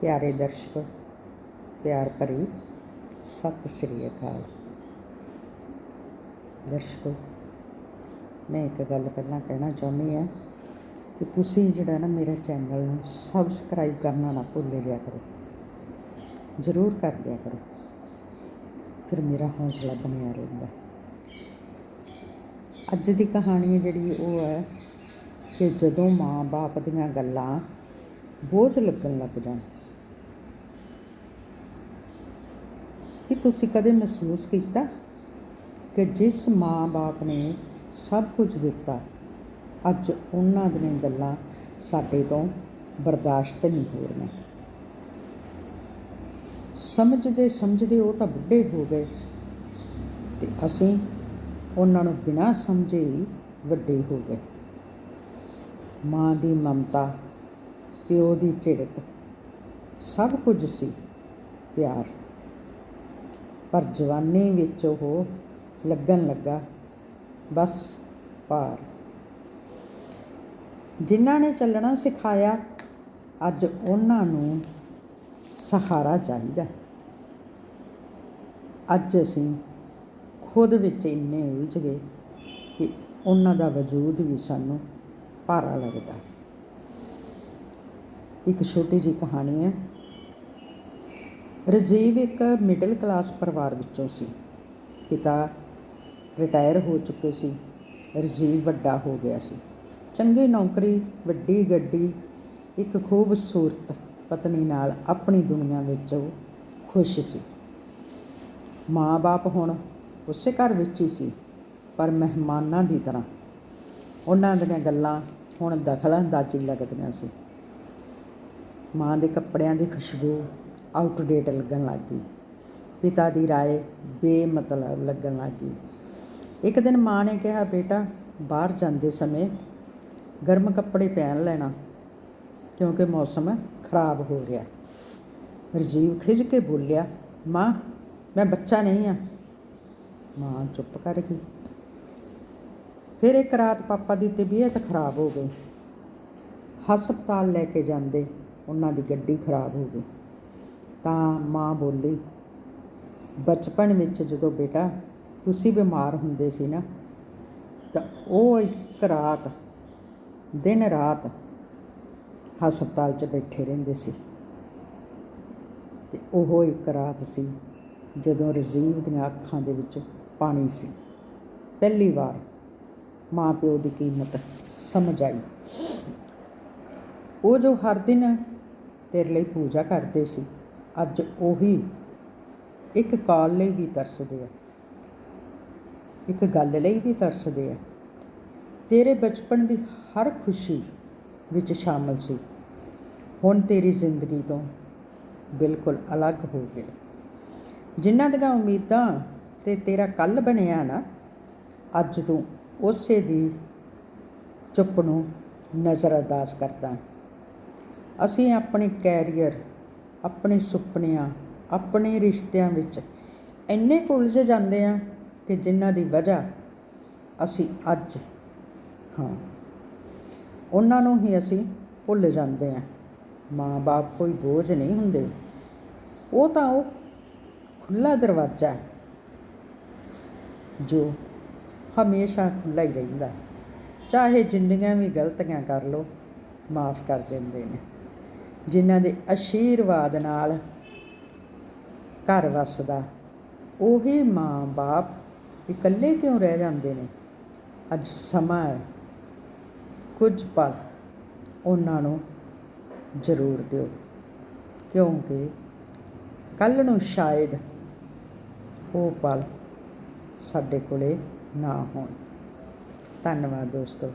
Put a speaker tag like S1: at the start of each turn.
S1: ਪਿਆਰੇ ਦਰਸ਼ਕੋ, ਪਿਆਰ ਭਰੀ ਸਤਿ ਸ੍ਰੀ ਅਕਾਲ। ਦਰਸ਼ਕੋ, ਮੈਂ ਇੱਕ ਗੱਲ ਪਹਿਲਾਂ ਕਹਿਣਾ ਚਾਹੁੰਦੀ ਹਾਂ ਕਿ ਤੁਸੀਂ ਜਿਹੜਾ ਨਾ ਮੇਰੇ ਚੈਨਲ ਨੂੰ ਸਬਸਕ੍ਰਾਈਬ ਕਰਨਾ ਨਾ ਭੁੱਲ ਜਿਆ ਕਰੋ। ਜ਼ਰੂਰ ਕਰ ਦਿਆ ਕਰੋ। ਫਿਰ ਮੇਰਾ ਹੌਸਲਾ ਬਣਿਆ ਰਹਿੰਦਾ। ਅੱਜ ਦੀ ਕਹਾਣੀ ਹੈ ਜਿਹੜੀ ਉਹ ਹੈ ਕਿ ਜਦੋਂ ਮਾਂ-ਬਾਪ ਦੀਆਂ ਗੱਲਾਂ ਬੋਝ ਲੱਗਣ ਲੱਗ ਜਾਣ। ਕੀ ਤੁਸੀਂ ਕਦੇ ਮਹਿਸੂਸ ਕੀਤਾ ਕਿ ਜਿਸ ਮਾਂ-ਬਾਪ ਨੇ ਸਭ ਕੁਝ ਦਿੱਤਾ, ਅੱਜ ਉਹਨਾਂ ਦੀਆਂ ਗੱਲਾਂ ਸਾਡੇ ਤੋਂ ਬਰਦਾਸ਼ਤ ਨਹੀਂ ਹੋ ਰਹੀਆਂ? ਸਮਝਦੇ ਸਮਝਦੇ ਉਹ ਤਾਂ ਬੁੱਢੇ ਹੋ ਗਏ ਤੇ ਅਸੀਂ ਉਹਨਾਂ ਨੂੰ ਬਿਨਾਂ ਸਮਝੇ ਹੀ ਵੱਡੇ ਹੋ ਗਏ। ਮਾਂ ਦੀ ਮਮਤਾ, ਪਿਓ ਦੀ ਝਿੜਕ, ਸਭ ਕੁਝ ਸੀ ਪਿਆਰ। ਪਰ ਜਵਾਨੀ ਵਿੱਚ ਉਹ ਲੱਗਣ ਲੱਗਾ। ਬਸ ਪਾਰ। ਜਿਨ੍ਹਾਂ ਨੇ ਚੱਲਣਾ ਸਿਖਾਇਆ, ਅੱਜ ਉਹਨਾਂ ਨੂੰ ਸਹਾਰਾ ਚਾਹੀਦਾ। ਅੱਜ ਅਸੀਂ ਖੁਦ ਵਿੱਚ ਇੰਨੇ ਉਲਝ ਗਏ ਕਿ ਉਹਨਾਂ ਦਾ ਵਜੂਦ ਵੀ ਸਾਨੂੰ ਭਾਰਾ ਲੱਗਦਾ। ਇੱਕ ਛੋਟੀ ਜਿਹੀ ਕਹਾਣੀ ਹੈ। ਰਜੀਵ ਇੱਕ ਮਿਡਲ ਕਲਾਸ ਪਰਿਵਾਰ ਵਿੱਚੋਂ ਸੀ। ਪਿਤਾ ਰਿਟਾਇਰ ਹੋ ਚੁੱਕੇ ਸੀ। ਰਜੀਵ ਵੱਡਾ ਹੋ ਗਿਆ ਸੀ। ਚੰਗੀ ਨੌਕਰੀ, ਵੱਡੀ ਗੱਡੀ, ਇੱਕ ਖੂਬਸੂਰਤ ਪਤਨੀ ਨਾਲ ਆਪਣੀ ਦੁਨੀਆ ਵਿੱਚ ਉਹ ਖੁਸ਼ ਸੀ। ਮਾਂ-ਬਾਪ ਹੁਣ ਉਸੇ ਘਰ ਵਿੱਚ ਹੀ ਸੀ, ਪਰ ਮਹਿਮਾਨਾਂ ਦੀ ਤਰ੍ਹਾਂ। ਉਹਨਾਂ ਦੀਆਂ ਗੱਲਾਂ ਹੁਣ ਦਖਲ ਅੰਦਾਜ਼ੀ ਲੱਗਦੀਆਂ ਸੀ। ਮਾਂ ਦੇ ਕੱਪੜਿਆਂ ਦੀ ਖੁਸ਼ਬੂ ਆਊਟਡੇਟ ਲੱਗਣ ਲੱਗ ਗਈ। ਪਿਤਾ ਦੀ ਰਾਏ ਬੇਮਤਲਬ ਲੱਗਣ ਲੱਗ ਗਈ। ਇੱਕ ਦਿਨ ਮਾਂ ਨੇ ਕਿਹਾ, ਬੇਟਾ, ਬਾਹਰ ਜਾਂਦੇ ਸਮੇਂ ਗਰਮ ਕੱਪੜੇ ਪਹਿਨ ਲੈਣਾ, ਕਿਉਂਕਿ ਮੌਸਮ ਖਰਾਬ ਹੋ ਗਿਆ। ਰਜੀਵ ਖਿਜ ਕੇ ਬੋਲਿਆ, ਮਾਂ, ਮੈਂ ਬੱਚਾ ਨਹੀਂ ਆ। ਮਾਂ ਚੁੱਪ ਕਰ ਗਈ। ਫਿਰ ਇੱਕ ਰਾਤ ਪਾਪਾ ਦੀ ਤਬੀਅਤ ਖਰਾਬ ਹੋ ਗਈ। ਹਸਪਤਾਲ ਲੈ ਕੇ ਜਾਂਦੇ, ਉਹਨਾਂ ਦੀ ਗੱਡੀ ਖਰਾਬ ਹੋ ਗਈ। ਤਾਂ ਮਾਂ ਬੋਲੀ, ਬਚਪਨ ਵਿੱਚ ਜਦੋਂ ਬੇਟਾ ਤੁਸੀਂ ਬਿਮਾਰ ਹੁੰਦੇ ਸੀ ਨਾ, ਤਾਂ ਉਹ ਇੱਕ ਰਾਤ, ਦਿਨ ਰਾਤ ਹਸਪਤਾਲ 'ਚ ਬੈਠੇ ਰਹਿੰਦੇ ਸੀ। ਤੇ ਉਹ ਇੱਕ ਰਾਤ ਸੀ ਜਦੋਂ ਰਜੀਵ ਦੀਆਂ ਅੱਖਾਂ ਦੇ ਵਿੱਚ ਪਾਣੀ ਸੀ। ਪਹਿਲੀ ਵਾਰ ਮਾਂ ਪਿਓ ਦੀ ਕੀਮਤ ਸਮਝ ਆਈ। ਉਹ ਜੋ ਹਰ ਦਿਨ ਤੇਰੇ ਲਈ ਪੂਜਾ ਕਰਦੇ ਸੀ ਅੱਜ ਉਹੀ ਇੱਕ ਕਾਲ ਲਈ ਵੀ ਤਰਸਦੇ ਆ। ਇੱਕ ਗੱਲ ਲਈ ਵੀ ਤਰਸਦੇ ਆ। ਤੇਰੇ ਬਚਪਨ ਦੀ ਹਰ ਖੁਸ਼ੀ ਵਿੱਚ ਸ਼ਾਮਲ ਸੀ। ਹੁਣ ਤੇਰੀ ਜ਼ਿੰਦਗੀ ਤੋਂ ਬਿਲਕੁਲ ਅਲੱਗ ਹੋ ਗਏ। ਜਿਨ੍ਹਾਂ ਦੀਆਂ ਉਮੀਦਾਂ ਤੇ ਤੇਰਾ ਕੱਲ ਬਣਿਆ ਨਾ, ਅੱਜ ਤੂੰ ਉਸੇ ਦੀ ਚੁੱਪ ਨੂੰ ਨਜ਼ਰ ਅੰਦਾਜ਼ ਕਰਦਾ। ਅਸੀਂ ਆਪਣੇ ਕੈਰੀਅਰ ਆਪਣੇ ਸੁਪਨਿਆਂ, ਆਪਣੇ ਰਿਸ਼ਤਿਆਂ ਵਿੱਚ ਇੰਨੇ ਉਲਝ ਜਾਂਦੇ ਆ ਕਿ ਜਿਨ੍ਹਾਂ ਦੀ ਵਜ੍ਹਾ ਅਸੀਂ ਅੱਜ ਹਾਂ। ਉਹਨਾਂ ਨੂੰ ਹੀ ਅਸੀਂ ਭੁੱਲ ਜਾਂਦੇ ਆ। ਮਾਂ-ਬਾਪ ਕੋਈ ਬੋਝ ਨਹੀਂ ਹੁੰਦੇ। ਉਹ ਤਾਂ ਉਹ ਖੁੱਲਾ ਦਰਵਾਜ਼ਾ ਹੈ, ਜੋ ਹਮੇਸ਼ਾ ਖੁੱਲਾ ਹੀ ਰਹਿੰਦਾ। ਚਾਹੇ ਜਿੰਨੀਆਂ ਵੀ ਗਲਤੀਆਂ ਕਰ ਲੋ ਮਾਫ ਕਰ ਦਿੰਦੇ ਨੇ। ਜਿਨ੍ਹਾਂ ਦੇ ਆਸ਼ੀਰਵਾਦ ਨਾਲ ਘਰ ਵੱਸਦਾ। ਉਹੀ ਮਾਂ-ਬਾਪ ਇਕੱਲੇ ਕਿਉਂ ਰਹਿ ਜਾਂਦੇ ਨੇ? ਅੱਜ ਸਮਾਂ ਹੈ। ਕੁਝ ਪਲ ਉਹਨਾਂ ਨੂੰ ਜ਼ਰੂਰ ਦਿਓ। ਕਿਉਂਕਿ ਕੱਲ ਨੂੰ ਸ਼ਾਇਦ ਉਹ ਪਲ ਸਾਡੇ ਕੋਲੇ ਨਾ ਹੋਣ। ਧੰਨਵਾਦ ਦੋਸਤੋ।